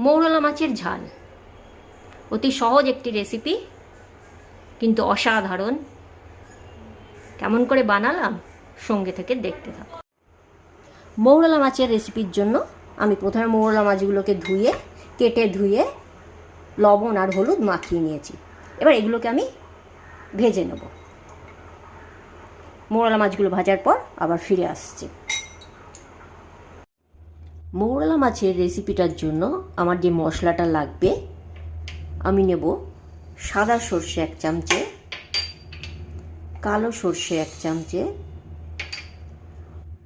মৌরলা মাছের ঝাল। অতি সহজ একটি রেসিপি কিন্তু অসাধারণ। কেমন করে বানালাম, সঙ্গে থেকে দেখতে থাকো। মৌরলা মাছের রেসিপির জন্য আমি প্রথমে মৌরলা মাছগুলোকে ধুয়ে, কেটে ধুয়ে, লবণ আর হলুদ মাখিয়ে নিয়েছি। এবার এগুলোকে আমি ভেজে নেব। মৌরলা মাছগুলো ভাজার পর আবার ফিরে আসছি। মৌরলা মাছের রেসিপিটার জন্য আমার যে মশলাটা লাগবে, আমি নেব সাদা সর্ষে এক চামচে, কালো সর্ষে এক চামচে,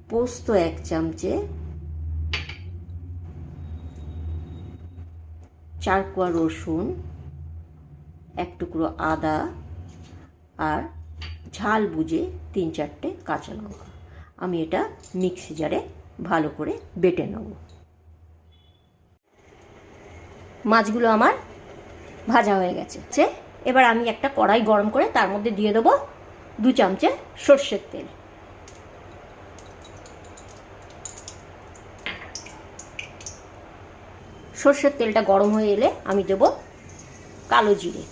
পোস্ত এক চামচে চার কোয়া রসুন, এক টুকরো আদা আর ঝাল বুঝে তিন চারটে কাঁচা লঙ্কা। আমি এটা মিক্সি জারে ভালো করে বেটে নেব। মাছগুলো আমার ভাজা হয়ে গেছে। এবার আমি একটা কড়াই গরম করে তার মধ্যে দিয়ে দেবো দু চামচে সর্ষের তেল। সর্ষের তেলটা গরম হয়ে এলে আমি দেব কালো জিরে।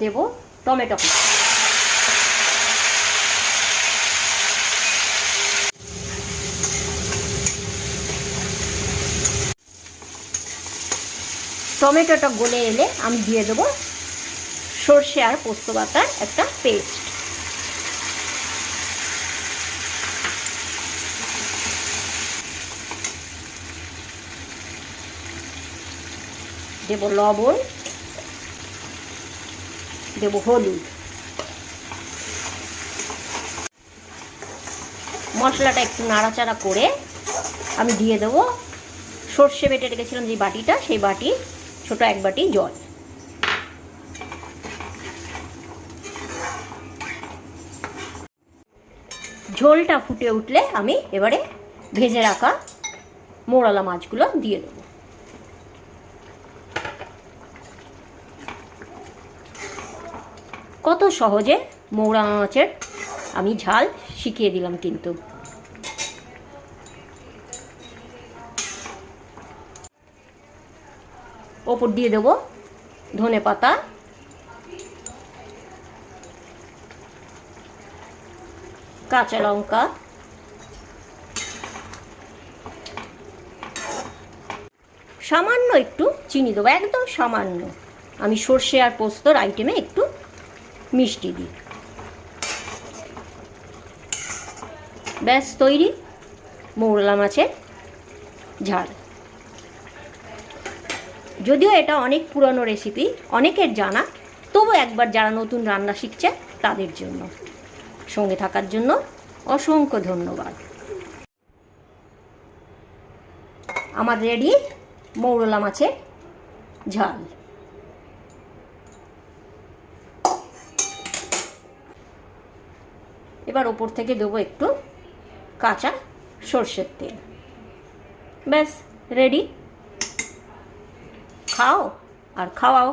দেব টমেটো টমেটোটা গলে এলে আমি দিয়ে দেবো সর্ষে আর পোস্ত বাটার একটা পেস্ট। দেব লবণ দেব হলুদ। মশলাটা একটু নাড়াচাড়া করে আমি দিয়ে দেবো। সর্ষে বেটে রেখেছিলাম যে বাটিটা, সেই বাটি, ছোট এক বাটি জল। ঝোলটা ফুটে উঠলে আমি এবারে ভেজে রাখা মোড়ালা মাছগুলো দিয়ে দেবো। কত সহজে মৌরা মাছের আমি ঝাল শিখিয়ে দিলাম কিন্তু। ওপর দিয়ে দেবো ধনে পাতা। কাঁচা লঙ্কা। সামান্য একটু চিনি দেবো, একদম সামান্য। আমি সর্ষে আর পোস্তর আইটেমে একটু মিষ্টি দিই। ব্যাস, তৈরি। মৌরলা মাছের ঝাল। যদিও এটা অনেক পুরনো রেসিপি অনেকের জানা, তবু একবার যারা নতুন রান্না শিখছে, তাদের জন্য। সঙ্গে থাকার জন্য অসংখ্য ধন্যবাদ। আমার রেডি মৌরলা মাছের ঝাল। এবার ওপর থেকে দেবো একটু কাঁচা সর্ষের তেল। ব্যাস রেডি খাও আর খাওয়াও।